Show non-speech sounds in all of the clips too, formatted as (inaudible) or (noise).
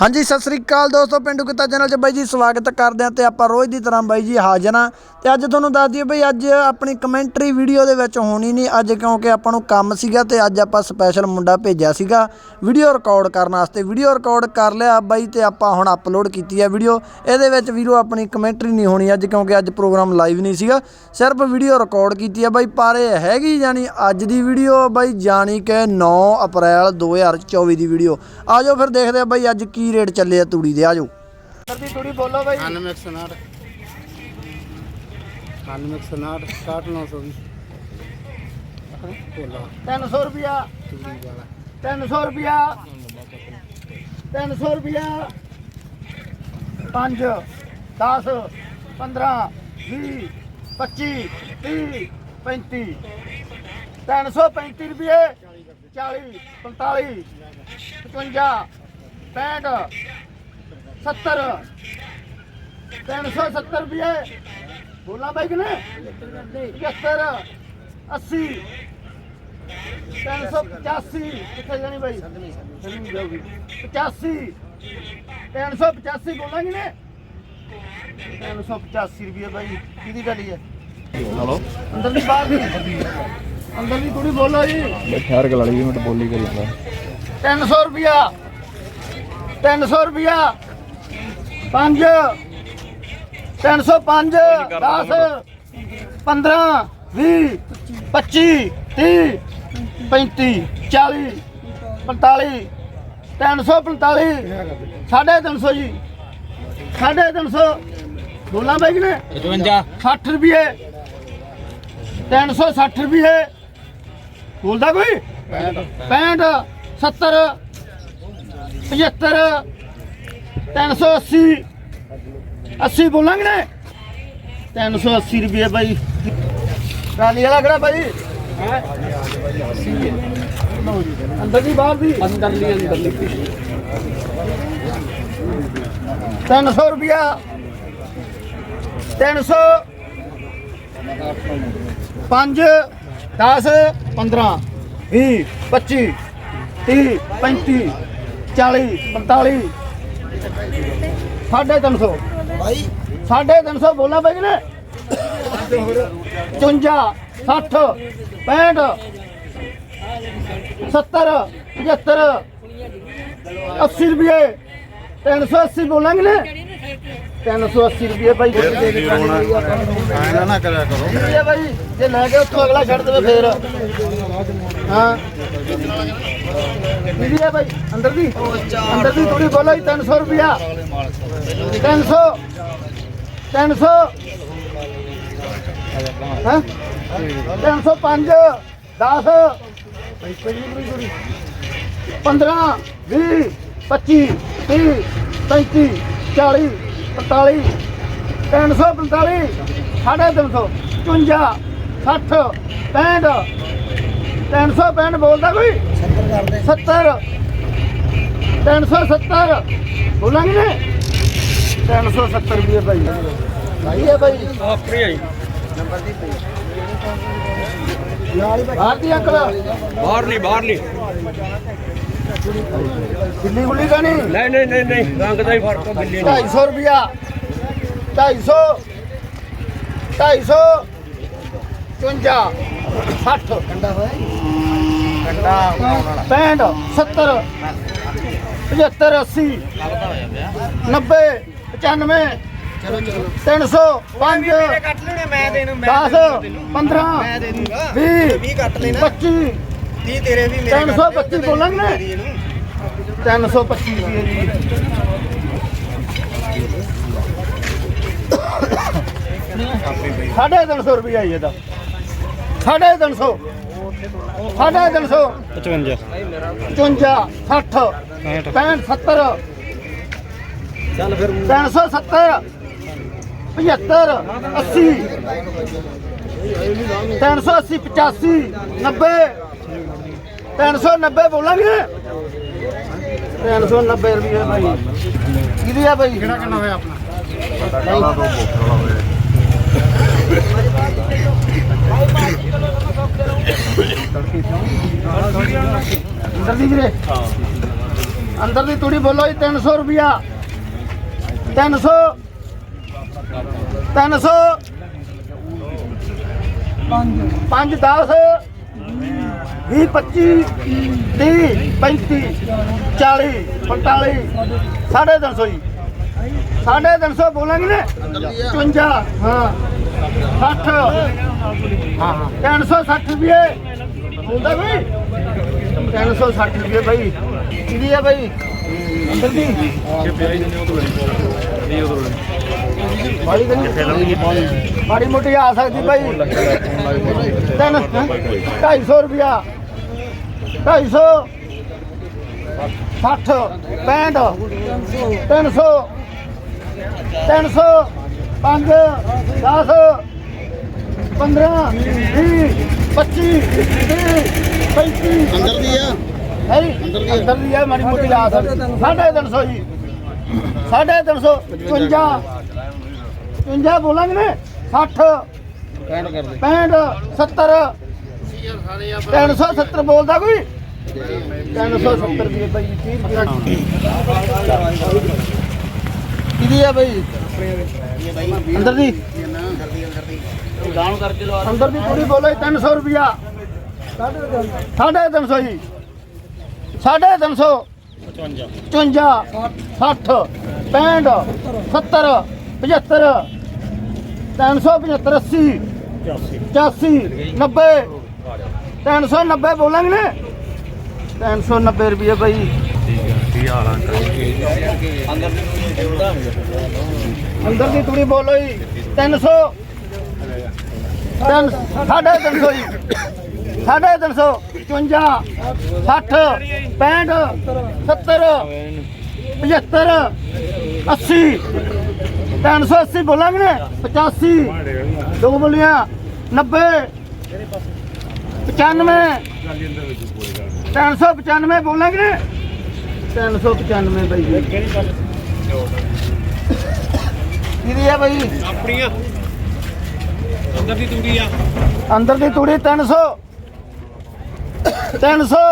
ਹਾਂਜੀ, ਸਤਿ ਸ੍ਰੀ ਅਕਾਲ ਦੋਸਤੋ, ਪਿੰਡੂ ਕਿੱਤਾ ਚੈਨਲ 'ਚ ਬਾਈ ਜੀ ਸਵਾਗਤ ਕਰਦੇ ਹਾਂ ਤੇ ਆਪਾਂ ਰੋਜ਼ ਦੀ ਤਰ੍ਹਾਂ ਬਾਈ ਜੀ ਹਾਜ਼ਰ ਹਾਂ। ਤੇ ਅੱਜ ਤੁਹਾਨੂੰ ਦੱਸ ਦਈਏ ਬਈ, ਅੱਜ ਆਪਣੀ ਕਮੈਂਟਰੀ ਵੀਡੀਓ ਦੇ ਵਿੱਚ ਹੋਣੀ ਨਹੀਂ, ਅੱਜ ਕਿਉਂਕਿ ਆਪਾਂ ਨੂੰ ਕੰਮ ਸੀਗਾ ਤੇ ਅੱਜ ਆਪਾਂ ਸਪੈਸ਼ਲ ਮੁੰਡਾ ਭੇਜਿਆ ਸੀਗਾ ਵੀਡੀਓ ਰਿਕਾਰਡ ਕਰਨ ਵਾਸਤੇ। ਵੀਡੀਓ ਰਿਕਾਰਡ ਕਰ ਲਿਆ ਬਾਈ ਤੇ ਆਪਾਂ ਹੁਣ ਅਪਲੋਡ ਕੀਤੀ ਹੈ ਵੀਡੀਓ। ਇਹਦੇ ਵਿੱਚ ਵੀਰੋ ਆਪਣੀ ਕਮੈਂਟਰੀ ਨਹੀਂ ਹੋਣੀ ਅੱਜ, ਕਿਉਂਕਿ ਅੱਜ ਪ੍ਰੋਗਰਾਮ ਲਾਈਵ ਨਹੀਂ ਸੀਗਾ। ਸਿਰਫ ਵੀਡੀਓ ਰਿਕਾਰਡ ਕੀਤੀ ਆ ਬਾਈ, ਪਰ ਇਹ ਹੈਗੀ ਜਾਨੀ ਅੱਜ ਦੀ ਵੀਡੀਓ ਬਾਈ, ਜਾਣੀ ਕਿ 9 ਅਪ੍ਰੈਲ 2024 ਦੀ ਵੀਡੀਓ। ਆਜੋ ਫਿਰ ਦੇਖਦੇ ਆ ਬਾਈ ਅੱਜ ਕੀ ਰੇਟ ਚੱਲੇ ਆ ਤੂੜੀ ਦੇ ਆਜੋ ਦੀ ਤੂੜੀ ਬੋਲੋ ਬਾਈ। 91 159 91 159 69 ਬੋਲਾ। 300 ਰੁਪਿਆ ਤੂੜੀ ਵਾਲਾ। 300 ਰੁਪਿਆ 300 ਰੁਪਿਆ 5 10 15 20 25 30 35 335 ਰੁਪਏ। 40 45 55 65 70 370 ਰੁਪਏ। ਬੋਲਾਂ ਬਾਈ ਕਿਨੇ 75 80 385 ਕਿੱਥੇ ਜਾਣੀ ਬਾਈ? ਚੱਲੀ ਜਾਊਗੀ 85 385 ਬੋਲਾਂਗੇ ਨੇ 385 ਰੁਪਏ ਬਾਈ। ਕਿਹਦੀ ਗਲੀ ਹੈ? ਹਲੋ। ਅੰਦਰ ਦੀ ਬਾਹਰ ਦੀ। ਅੰਦਰ ਦੀ ਥੋੜੀ ਬੋਲੋ ਜੀ। ਮੈਂ ਠਹਿਰ ਕੇ ਲੜੀ ਮਿੰਟ ਬੋਲੀ ਕਰੀ ਜਾਂਦਾ। 300 ਰੁਪਿਆ 300 ਰੁਪਿਆ 5 305 10 15 20 25 30 35 40 45 345 ਸਾਢੇ 300 ਜੀ। ਸਾਢੇ 300 ਬੋਲਾਂ ਬਾਈ ਕਿ ਨੇ? 55 60 ਰੁਪਏ 360 ਰੁਪਏ ਬੋਲਦਾ ਕੋਈ? 65 70 75 380 80 ਬੋਲਾਂਗੇ ਨੇ? 380 ਰੁਪਏ ਬਾਈ। ਟਰਾਲੀ ਵਾਲਾ ਕਿਹੜਾ ਬਾਈ। ਅੰਦਰ ਦੀ ਬਾਹਰ ਦੀ। ਅੰਦਰਲੀ ਅੰਦਰਲੀ 300 ਰੁਪਿਆ 300 5 10 15 20 25 30 35 40 45 ਸਾਢੇ 300 ਭਾਈ ਸਾਢੇ 300 ਬੋਲਣਾ ਪੈ ਨੇ। 54 60 65 70 75 80 ਰੁਪਏ। 380 ਬੋਲਾਂਗੇ ਨੇ। 380 ਰੁਪਏ ਭਾਈ ਦੇ ਦੇ ਐਨਾ ਨਾ ਕਰਿਆ ਕਰੋ। ਭਾਈ ਜੇ ਲੈ ਕੇ ਉੱਥੋਂ ਅਗਲਾ ਛੱਡ ਦੇਵੇ ਫੇਰ। ਹਾਂ। ਕੀ ਹੈ ਭਾਈ ਅੰਦਰ ਦੀ। ਅੰਦਰ ਦੀ ਥੋੜੀ ਬੋਲੋ ਜੀ 300 ਰੁਪਿਆ 300 300 ਹਾਂ? 305 10 15 20 25 30 35 40 45 345 ਸਾਢੇ 300 55 60 65 365 ਬੋਲਦਾ ਕੋਈ? 70 370 ਬੋਲਾਂਗੇ ਨੇ 370 ਰੁਪਏ ਭਾਈ। ਭਾਈ ਹੈ ਭਾਈ। ਆਪਰੀ ਆਈ ਭਾਰਤੀ ਅੰਕਲ ਬਾਹਰ ਨਹੀਂ ਬਾਹਰ ਨਹੀਂ ਦਿੱਲੀ ਗੁੱਲੀ ਦਾ ਨਹੀਂ? ਨਹੀਂ ਨਹੀਂ ਨਹੀਂ ਨਹੀਂ। ਰੰਗ ਦਾ ਹੀ ਫ਼ਰਕ ਆ ਬਿੱਲੀ 250 ਰੁਪਿਆ 250 250 55 60 ਕੰਡਾ ਕੰਡਾ 65 70 75 80 90 95 ਚਲੋ ਚਲੋ। 300 5 ਕੱਟ ਲੈਣੇ ਮੈਂ ਦੇ ਨੂੰ 10 15 ਮੈਂ ਦੇ ਦੂੰਗਾ। 20 20 ਕੱਟ ਲੈਣਾ। 25 30 ਤੇਰੇ ਵੀ ਮੇਰੇ 325 ਬੋਲਾਂਗੇ। ਨੇ 325 ਰੁਪਏ ਜੀ। (coughs) ਤਿੰਨ ਹੀ ਇਹਦਾ। ਸਾਢੇ ਤਿੰਨ ਸੌ ਸਾਢੇ ਤਿੰਨ ਸੌ 55 54 60 65 70 ਚੱਲ ਫਿਰ 370 75 80 380 85 90 390 ਬੋਲਾਂਗੇ 390 ਰੁਪਏ ਭਾਈ ਕਿਹਦੀ ਆ ਭਾਈ ਕਿਹੜਾ ਕਿੰਨਾ ਹੋਇਆ ਆਪਣਾ ਅੰਦਰ ਦੀ ਵੀਰੇ। ਅੰਦਰ ਦੀ ਤੂੜੀ ਬੋਲੋ ਜੀ 300 ਰੁਪਿਆ 300 300 5 10 20 25 30 35 40 45 ਸਾਢੇ ਤਿੰਨ ਸੌ ਜੀ। ਸਾਢੇ ਤਿੰਨ ਸੌ ਬੋਲਾਂਗੇ ਨੇ। 55 ਹਾਂ। 60 ਹਾਂ ਹਾਂ। 360 ਰੁਪਏ ਹੁੰਦਾ ਕੋਈ? 360 ਰੁਪਏ ਭਾਈ ਕਿਹਦੀ ਹੈ ਭਾਈ ਅੰਦਰ ਦੀ ਬਾੜੀ ਗਈ ਬਾੜੀ ਮੋਟੀ ਆ ਸਕਦੀ ਭਾਈ ਤਿੰਨ 250 ਰੁਪਿਆ 250 60 65 300 300 5 10 15 20 25 30 35 ਅੰਦਰ ਦੀ ਆ। ਹੈ? ਅੰਦਰ ਦੀ ਹੈ ਮਾੜੀ ਮੋਟੀ ਆ। ਸਕਦੀ ਸਾਢੇ ਤਿੰਨ ਸੌ ਜੀ। ਸਾਢੇ ਤਿੰਨ ਸੌ 55 55 ਬੋਲਾਂਗੇ ਨੇ 60 ਕਹਿਣ ਕਰਦੇ 65 70 370 ਬੋਲਦਾ ਕੋਈ? 370 ਰੁਪਏ ਬਾਈ ਕੀ ਕਿਹਦੀ ਹੈ ਬਾਈ? ਅੰਦਰ ਦੀ। ਅੰਦਰ ਦੀ ਪੂਰੀ ਬੋਲੋ 300 ਰੁਪਿਆ ਸਾਢੇ ਤਿੰਨ ਸੌ ਜੀ। ਸਾਢੇ ਤਿੰਨ ਸੌ। 55 60 65 70 75 375 80 90 390 ਬੋਲਾਂਗੇ ਨੇ। 390 ਰੁਪਏ ਭਾਈ ਅੰਦਰ ਦੀ ਤੂੜੀ ਬੋਲੋ ਜੀ 300 ਤਿੰਨ ਸਾਢੇ ਤਿੰਨ ਸੌ ਜੀ। ਸਾਢੇ ਤਿੰਨ ਸੌ 55 60 65 70 75 80 380 ਬੋਲਾਂਗੇ ਨੇ? 85 ਦੋ ਬੋਲੀਆਂ 90 95 395 ਬੋਲਾਂਗੇ ਨੇ? 395 ਬਾਈ ਜੀ। ਕਿਹਦੀ ਹੈ ਬਾਈ? ਆਪਣੀਆਂ। ਅੰਦਰ ਦੀ ਤੂੜੀ ਆ। ਅੰਦਰ ਦੀ ਤੂੜੀ 300 300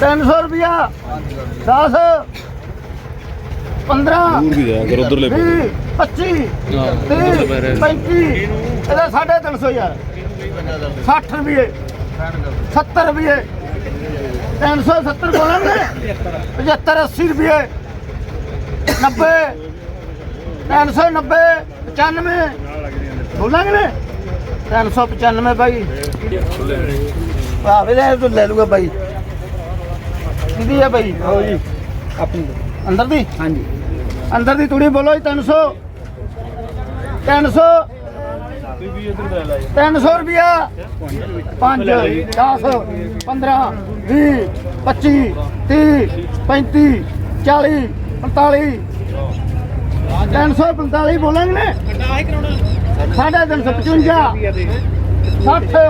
300 ਰੁਪਿਆ 10 15 ਦੂਰ ਵੀ ਜਾਇਆ ਕਰ ਉਧਰਲੇ 20 25 30 35 ਇਹਦਾ 350 ਯਾਰ। 60 ਰੁਪਏ। 70 ਰੁਪਏ। 370 ਬੋਲਾਂਗੇ 75 80 ਰੁਪਏ। 90 390 95 ਬੋਲਾਂਗੇ ਨੇ 395 ਭਾਈ ਭਾਵੇਂ ਲੈ ਤੂੰ ਲੈ ਲੂਗਾ ਭਾਈ ਕਿਹਦੀ ਹੈ ਭਾਈ ਆਓ ਜੀ। ਆਪਣੀ। ਅੰਦਰ ਦੀ? ਹਾਂਜੀ। ਅੰਦਰ ਦੀ ਤੂੜੀ ਬੋਲੋ ਜੀ 300 300 300 ਰੁਪਿਆ 5 10 15 20 25 30 35 40 45 345 ਬੋਲਾਂਗੇ ਨੇ? ਸਾਢੇ ਤਿੰਨ ਸੌ 55 60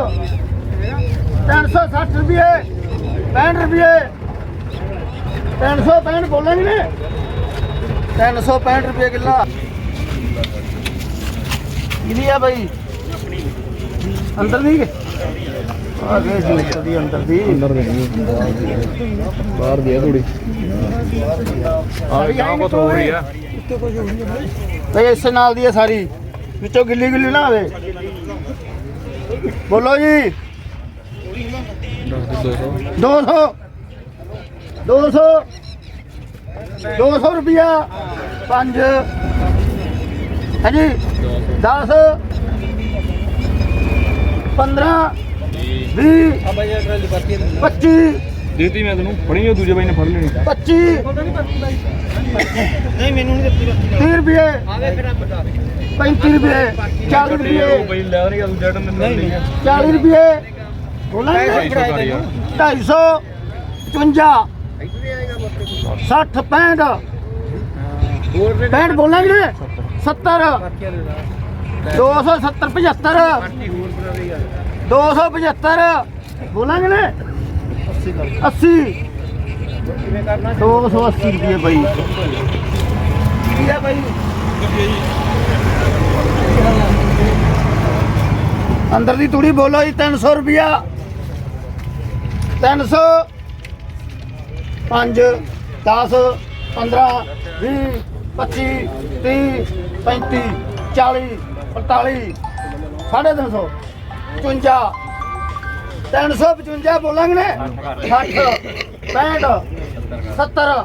360 ਰੁਪਏ 65 ਰੁਪਏ 365 ਬੋਲਾਂਗੇ ਨੇ? 365 ਰੁਪਏ ਕਿੱਲਾ। ਕਿਹਦੀ ਆ ਬਾਈ? ਅੰਦਰ ਦੀ ਆ ਗਏ ਜੀ ਅੰਦਰ ਦੀ ਅੰਦਰ ਦੀ। ਅੰਦਰ ਦੇ ਨਹੀਂ ਬਾਹਰ ਦੀ ਆ ਥੋੜੀ ਆ ਗਾਂ ਕੋ ਹੋ ਰਹੀ ਆ। ਤੇ ਇਸੇ ਨਾਲ ਦੀ ਸਾਰੀ। ਵਿੱਚੋਂ ਗਿੱਲੀ ਗਿੱਲੀ ਨਾ ਹੋਵੇ। ਬੋਲੋ ਜੀ। 200 200 200 ਰੁਪਿਆ 5 ਹਾਂਜੀ। 10 15 20 25 ਦੇਤੀ ਮੈਂ ਤੈਨੂੰ ਫੜੀ ਉਹ ਦੂਜੇ ਬਾਈ ਨੇ ਫੜ ਲੈਣੀ। 25 ਨਹੀਂ ਮੈਨੂੰ ਨਹੀਂ ਦਿੱਤੀ 30 ਰੁਪਏ। ਆਵੇ ਫਿਰ ਆਪ ਬਤਾ ਦੇ। 35 ਰੁਪਏ। 40 ਰੁਪਏ। ਬਾਈ ਲੈ ਰਹੀ ਆ ਤੂੰ ਜੱਟ ਨੇ ਨਹੀਂ 40 ਰੁਪਏ। ਬੋਲਾਂਗੇ 250 ਕਰ ਯਾਰ 250 55 60 65 65 ਬੋਲਾਂਗੇ ਨੇ 70 270 75 275 ਬੋਲਾਂਗੇ ਨੇ? 80 280 ਰੁਪਏ ਬਾਈ। ਕੀ ਹੈ ਬਾਈ। ਅੰਦਰ ਦੀ ਤੂੜੀ ਬੋਲੋ ਜੀ 300 ਰੁਪਿਆ 300 5 10 15 20 25 30 35 40 45 ਸਾਢੇ ਤਿੰਨ ਸੌ। 55 355 ਬੋਲਾਂਗੇ ਨੇ? 60 65 70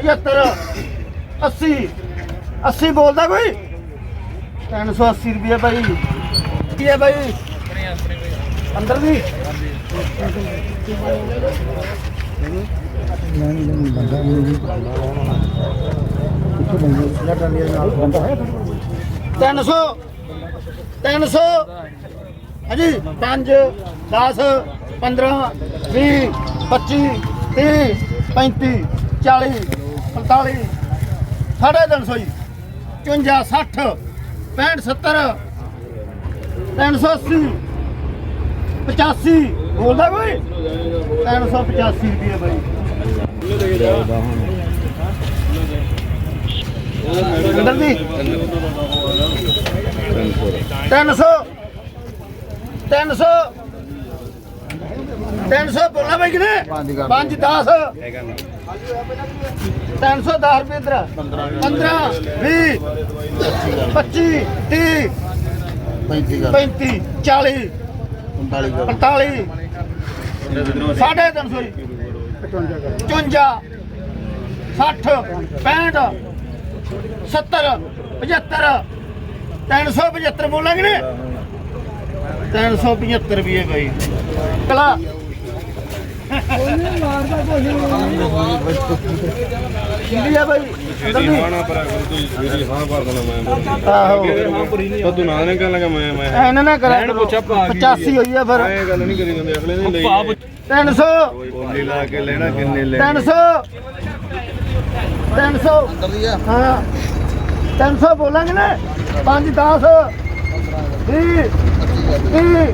75 80 80 ਬੋਲਦਾ ਕੋਈ? 380 ਰੁਪਏ ਭਾਈ ਕੀ ਹੈ ਭਾਈ ਅੰਦਰ ਦੀ ਤਿੰਨ ਸੌ ਤਿੰਨ ਸੌ ਹਾਂਜੀ 5 10 15 20 25 30 35 40 45 ਸਾਢੇ ਤਿੰਨ ਸੌ ਜੀ। 54 60 65 70 380 85 ਬੋਲਦਾ ਕੋਈ? 385 ਰੁਪਏ ਬਾਈ। ਅੰਦਰ ਦੀ? 300 300 300 ਬੋਲਣਾ ਬਾਈ ਕਿਨੇ 5 10 310 ਰੁਪਏ ਇਧਰ। 15 20 25 30 35 40 45 ਸਾਢੇ ਤਿੰਨ ਸੌ ਜੀ। 54 60 65 70 75 375 ਬੋਲਾਂਗੇ ਨੇ 375 ਰੁਪਏ ਭਾਈ ਕਲਾ। ਕਿੰਨੀ ਆ ਭਾਈ ਇਹਦੀ ਹਾਂ ਨਾ ਪਰ ਤੂੰ ਇਹਦੀ ਹਾਂ ਕਰ ਦੇਣਾ ਮੈਂ। ਆਹੋ। ਉਹ ਤੂੰ ਨਾ ਨੇ ਕਹਿਣ ਲੱਗਾ ਮੈਂ ਮੈਂ ਐਨ ਨਾ ਕਰੋ। ਪੁੱਛਿਆ ਭਾ ਕੀ 85 ਹੋਈ ਆ ਫਿਰ। ਐ ਗੱਲ ਨਹੀਂ ਕਰੀ ਜਾਂਦੇ ਅਗਲੇ ਨੇ ਲਈ 300 ਬੋਲੀ ਲਾ ਕੇ ਲੈਣਾ ਕਿੰਨੇ ਲੈ 300 300 ਅੰਦਰ ਦੀ ਆ ਹਾਂ 300 ਬੋਲਾਂਗੇ ਨਾ। 5 10 20 30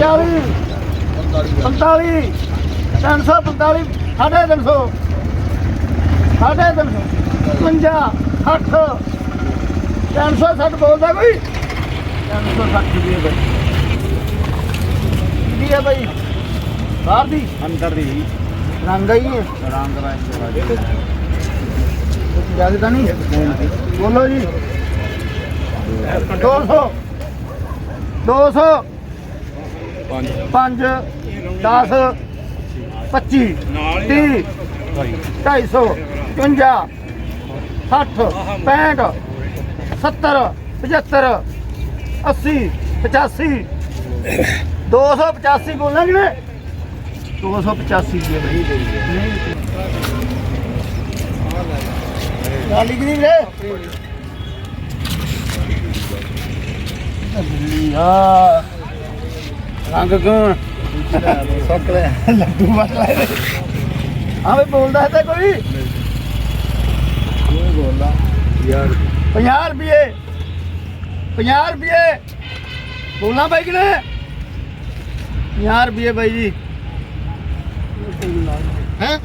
40 45 345 ਸਾਢੇ 300 ਸਾਢੇ 300 55 60 360 ਬੋਲਦਾ ਕੋਈ 360 ਰੁਪਏ ਬਾਈ ਕੀ ਹੈ ਬਾਈ ਬਾਹਰ ਦੀ ਅੰਦਰ ਦੀ ਰੰਗ ਹੀ ਹੈ ਰੰਗ ਰੰਗ ਜ਼ਿਆਦਾ ਤਾਂ ਨਹੀਂ ਬੋਲੋ ਜੀ 200 200 ਪੰਜ। 5 10 25 30 250 55 60 65 70 75 80 85 285 ਬੋਲਣਾ ਕਿ ਨਹੀਂ 285 ਦੀ ਹੈ ਨਹੀਂ। ਗਾਲੀ ਕਿ ਨਹੀਂ ਵੀਰੇ? ਰੰਗ ਕਿਉਂ? ਸੱਕ ਲੈ ਲੱਡੂ ਮਤ ਲੈ ਹਾਂ ਵੀ ਬੋਲਦਾ ਹੈ ਤਾਂ ਕੋਈ। ਬੋਲਦਾ। ਯਾਰ 50 ਰੁਪਏ। 50 ਰੁਪਏ। ਬੋਲਣਾ ਬਾਈ ਕਿ ਨੇ 50 ਰੁਪਏ ਬਾਈ ਜੀ। ਹੈ?